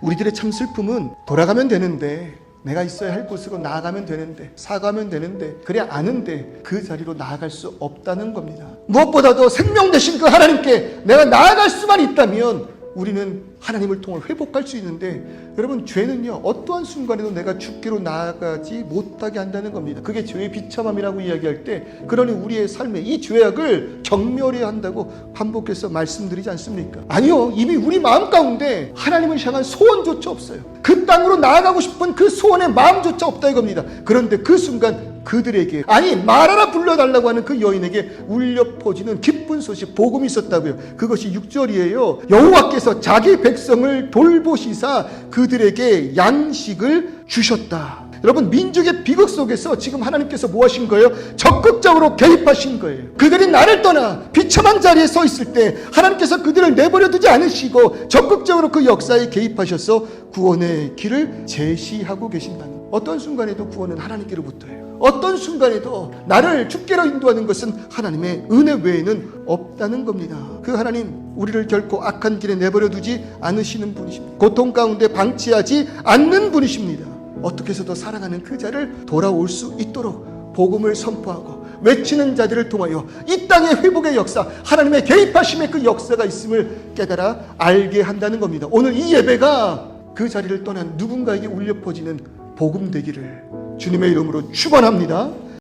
우리들의 참 슬픔은 돌아가면 되는데 내가 있어야 할 곳으로 나아가면 되는데 사가면 되는데 그래 아는데 그 자리로 나아갈 수 없다는 겁니다. 무엇보다도 생명 되신 그 하나님께 내가 나아갈 수만 있다면 우리는 하나님을 통해 회복할 수 있는데 여러분 죄는요 어떠한 순간에도 내가 죽기로 나아가지 못하게 한다는 겁니다. 그게 죄의 비참함이라고 이야기할 때 그러니 우리의 삶에 이 죄악을 경멸해야 한다고 반복해서 말씀드리지 않습니까? 아니요 이미 우리 마음 가운데 하나님을 향한 소원조차 없어요. 그 땅으로 나아가고 싶은 그 소원의 마음조차 없다 이겁니다. 그런데 그 순간 그들에게 아니 말하라 불러달라고 하는 그 여인에게 울려 퍼지는 기쁜 소식 복음이 있었다고요. 그것이 6절이에요. 여호와께서 자기 백성을 돌보시사 그들에게 양식을 주셨다. 여러분 민족의 비극 속에서 지금 하나님께서 뭐 하신 거예요? 적극적으로 개입하신 거예요. 그들이 나를 떠나 비참한 자리에 서 있을 때 하나님께서 그들을 내버려 두지 않으시고 적극적으로 그 역사에 개입하셔서 구원의 길을 제시하고 계신다는 어떤 순간에도 구원은 하나님께로부터예요. 어떤 순간에도 나를 죽게로 인도하는 것은 하나님의 은혜 외에는 없다는 겁니다. 그 하나님 우리를 결코 악한 길에 내버려 두지 않으시는 분이십니다. 고통 가운데 방치하지 않는 분이십니다. 어떻게 해서도 살아가는 그 자를 돌아올 수 있도록 복음을 선포하고 외치는 자들을 통하여 이 땅의 회복의 역사, 하나님의 개입하심의 그 역사가 있음을 깨달아 알게 한다는 겁니다. 오늘 이 예배가 그 자리를 떠난 누군가에게 울려 퍼지는 복음 되기를 주님의 이름으로 축원합니다.